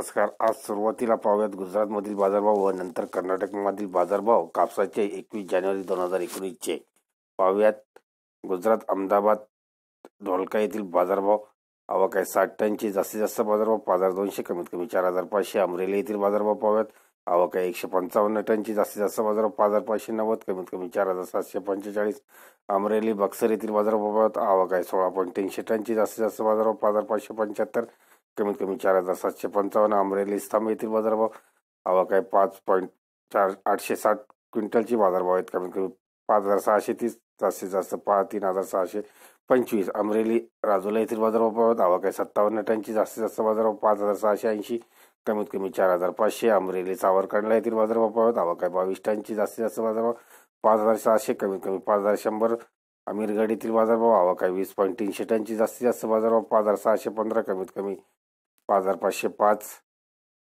नमस्कार. आज सुरुवातीला पाहूयात गुजरातमधील बाजारभाव व नंतर कर्नाटकमधील बाजारभाव कापसाचे एकवीस जानेवारी दोन हजार एकोणीसचे. पाहूयात गुजरात अहमदाबाद ढोलका येथील बाजारभाव. आवक आहे साठ टनचे. जास्तीत जास्त बाजारभाव पाच हजार दोनशे कमीत कमी चार हजार पाचशे. अमरेली येथील बाजारभाव पाहूयात. आवक आहे एकशे पंचावन्न टनची. जास्तीत जास्त बाजारभाव पाच हजार पाचशे नव्वद कमीत कमी चार हजार सातशे पंचेचाळीस. अमरेली बक्सर येथील बाजारभाव पाहूयात. आवक आहे सोळा पॉईंट तीनशे टनची. जास्तीत जास्त बाजारभाव पाच हजार पाचशे पंच्याहत्तर. कमीत कमी चार हजार सातशे पंचावन्न अमरेली स्तंभ येथील बाजारभाव. आवक काय पाच पॉईंट चार आठशे साठ क्विंटलची बाजारभाव आहेत. कमीत कमी पाच हजार सहाशे तीस जास्तीत जास्त पाच तीन हजार सहाशे पंचवीस अमरेली राजोला येथील बाजारभाव पाहत आवक सत्तावन्न टनची जास्तीत जास्त बाजारभाव पाच हजार सहाशे ऐंशी. कमीत कमी चार हजार पाचशे अमरेली सावरकंडला येथील बाजारभाव पाहत आवक बावीस टनची जास्तीत जास्त बाजारभाव पाच हजार सहाशे. कमीत कमी पाच हजार शंभर अमीरगड येथील बाजारभाव आवक काय वीस पॉईंट तीनशे टनची जास्तीत जास्त बाजारभाव पाच हजार सहाशे पंधरा. कमीत कमी बाजार पाचशे पाच.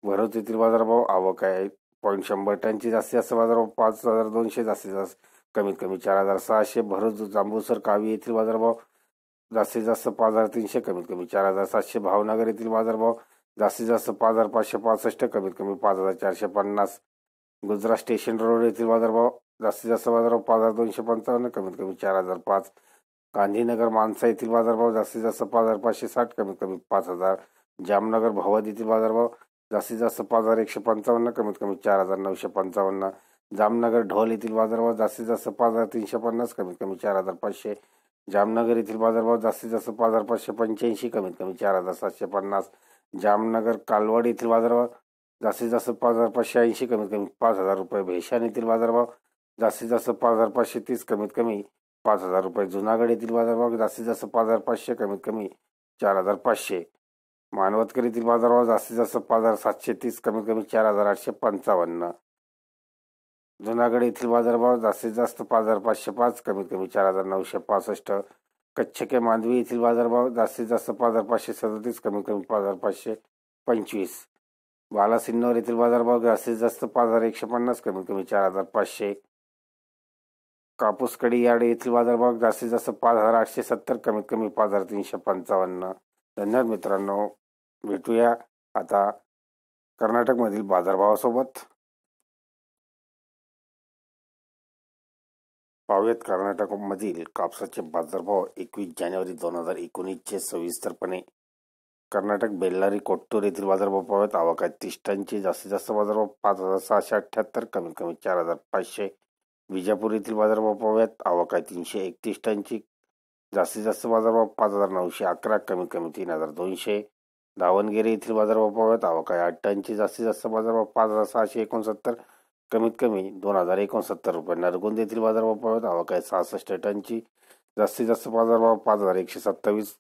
भरत येथील बाजारभाव आवक आहे. पॉईंट शंभर टनची जास्तीत जास्त बाजारभाव पाच हजार दोनशे जास्तीत जास्त कमीत कमी चार हजार सहाशे. भरत जांबूसर कावी येथील बाजारभाव जास्तीत जास्त पाच हजार तीनशे कमीत कमी चार हजार सातशे. भावनगर येथील बाजारभाव जास्तीत जास्त पाच हजार पाचशे पासष्ट कमीत कमी पाच हजार चारशे पन्नास. गुजरात स्टेशन रोड येथील बाजारभाव जास्तीत जास्त बाजारभाव पाच हजार दोनशे पंचावन्न कमीत कमी चार हजार पाच. गांधीनगर मानसा येथील बाजारभाव जास्तीत जास्त पाच हजार पाचशे साठ कमीत कमी पाच हजार. जामनगर भवद येथील बाजारभाव जास्तीत जास्त पाच हजार एकशे पंचावन्न कमीत कमी चार हजार नऊशे पंचावन्न. जामनगर ढोल येथील बाजारभाव जास्तीत जास्त पाच हजार तीनशे पन्नास कमीत कमी चार हजार पाचशे. जामनगर येथील बाजारभाव जास्तीत जास्त पाच हजार पाचशे पंच्याऐंशी कमीत कमी चार हजार सातशे पन्नास. जामनगर कालवाड येथील बाजारभाव जास्तीत जास्त पाच हजार पाचशे ऐंशी कमीत कमी पाच हजार रुपये. भेशान येथील बाजारभाव जास्तीत जास्त पाच हजार पाचशे तीस कमीत कमी पाच हजार रुपये. जुनागड येथील बाजारभाव जास्तीत जास्त पाच हजार पाचशे कमीत कमी चार हजार पाचशे. मानवतकर बाजारभाव जास्तीत जास्त पाच हजार सातशे तीस कमीत कमी चार हजार आठशे पंचावन्न. जुनागड येथील बाजारभाव जास्तीत जास्त पाच हजार पाचशे पाच कमीत कमी चार हजार नऊशे पासष्ट. कच्छ के मांडवी येथील बाजारभाव जास्तीत जास्त पाच हजार पाचशे सदतीस कमीत कमी पाच हजार पाचशे पंचवीस. बालासिन्नोर येथील बाजारभाव जास्तीत जास्त पाच हजार एकशे पन्नास कमीत कमी चार हजार पाचशे. कापूसकडी यार्ड येथील बाजारभाव जास्तीत जास्त पाच हजार आठशे सत्तर कमीत कमी पाच हजार तीनशे पंचावन्न. धन्यवाद मित्रांनो. भेटूया. आता कर्नाटकमधील बाजारभावासोबत पाहूयात कर्नाटकमधील कापसाचे बाजारभाव एकवीस जानेवारी दोन हजार एकोणीसचे सविस्तरपणे. कर्नाटक बेल्लारी कोट्टूर येथील बाजारभाव पाहूयात. आवक आहे तीस टनचे जास्तीत जास्त बाजारभाव पाच हजार सहाशे अठ्ठ्याहत्तर कमीत कमी चार हजार पाचशे. विजापूर येथील बाजारभाव पाहूयात. आवक आहे तीनशे एकतीस टनची जास्तीत जास्त बाजारभाव पाच हजार नऊशे अकरा कमीत कमी तीन हजार दोनशे. दावणगिरी येथील बाजारभाव पाहूयात आवक आहे. आठ टनची जास्तीत जास्त बाजारभाव पाच हजार सहाशे एकोणसत्तर कमीत कमी दोन हजार एकोणसत्तर रुपये. नरगुंद येथील बाजारभाव पाहूयात आवक आहे सहासष्ट टनची जास्तीत जास्त बाजारभाव पाच हजार एकशे सत्तावीस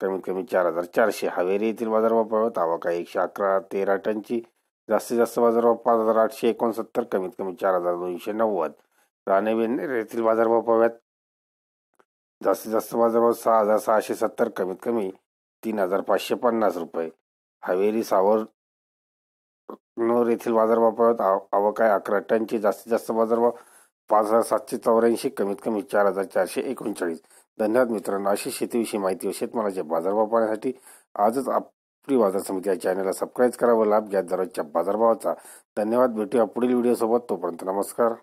कमीत कमी चार हजार चारशे. हवेरी येथील बाजारभाव पाहूयात आवक आहे एकशे अकरा तेरा टनची जास्तीत जास्त बाजारभाव पाच हजार आठशे एकोणसत्तर कमीत कमी चार हजार दोनशे नव्वद. राणेबेन येथील बाजारभाव पाहूयात जास्तीत जास्त बाजारभाव सहा हजार सहाशे सत्तर कमीत कमी तीन हजार पाचशे पन्नास रुपये. हवेली सावर नोर येथील बाजारभाव पाहत आवक आहे अकरा टनची जास्तीत जास्त बाजारभाव पाच हजार सातशे चौऱ्याऐंशी कमीत कमी चार हजार चारशे एकोणचाळीस. धन्यवाद मित्रांनो अशी शेतीविषयी माहिती व शेतमालाचे बाजारभाव पाहण्यासाठी आजच आपली बाजार समिती या चॅनलला सबस्क्राईब करा व लाभ घ्या दररोजच्या बाजारभावाचा. धन्यवाद भेटूया पुढील व्हिडिओसोबत. तोपर्यंत नमस्कार.